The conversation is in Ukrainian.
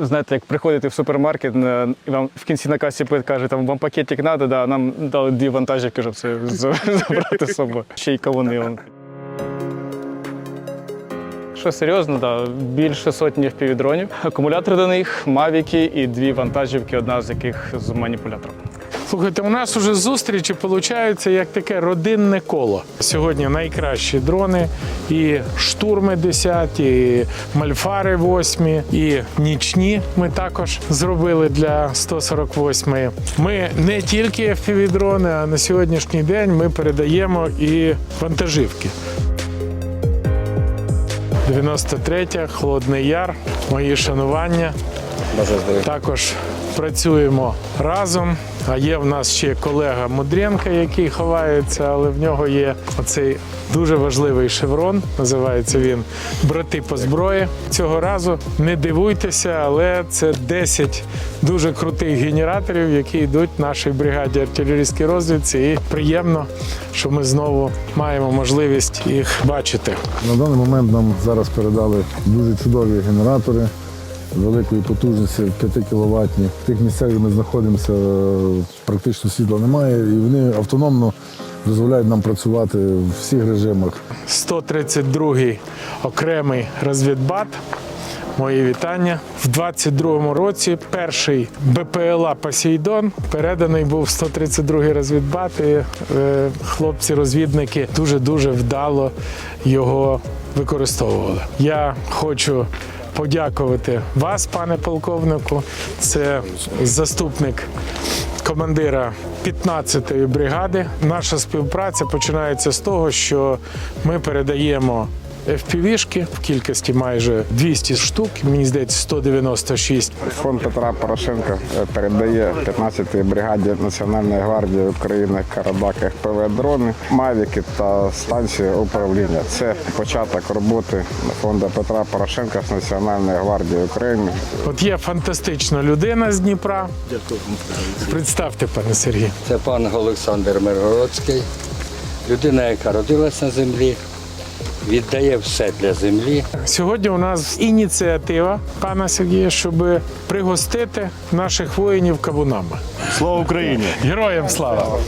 Знаєте, як приходите в супермаркет, і вам в кінці на касі каже, там вам пакетик треба, да, нам дали дві вантажівки, щоб це забрати з собою. Ще й кавуни. Що серйозно, да, більше сотні впівдронів. Акумулятори до них, мавіки і дві вантажівки, одна з яких з маніпулятором. Слухайте, у нас уже зустрічі виходить як таке родинне коло. Сьогодні найкращі дрони, і штурми 10, і мальфари 8, і нічні ми також зробили для 148. Ми не тільки FPV-дрони, а на сьогоднішній день ми передаємо і вантажівки. 93-я, Холодний Яр, мої шанування. Також працюємо разом. А є в нас ще колега Мудренко, який ховається, але в нього є оцей дуже важливий шеврон. Називається він Брати по зброї. Цього разу не дивуйтеся, але це 10 дуже крутих генераторів, які йдуть в нашій бригаді артилерійській розвідці. І приємно, що ми знову маємо можливість їх бачити. На даний момент нам зараз передали дуже чудові генератори великої потужності 5 кВт. В тих місцях, де ми знаходимося, практично світла немає, і вони автономно дозволяють нам працювати в всіх режимах. 132-й окремий розвідбат. Мої вітання. В 22-му році перший БПЛА Посейдон переданий був 132-й розвідбат. І е, хлопці-розвідники дуже-дуже вдало його використовували. Я хочу подякувати вас, пане полковнику. Це заступник командира 15-ї бригади. Наша співпраця починається з того, що ми передаємо FPV-шки в кількості майже 200 штук, мені здається, 196. Фонд Петра Порошенка е, передає 15-й бригаді Національної гвардії України Карабак ФПВ дрони, мавіки та станції управління. Це початок роботи фонду Петра Порошенка з Національної гвардії України. От є фантастична людина з Дніпра. Дякую. Представте, пане Сергій. Це пан Олександр Миргородський, людина, яка родилась на землі, віддає все для землі. Сьогодні у нас ініціатива пана Сергія, щоб пригостити наших воїнів кабунами. Слава Україні! Героям слава!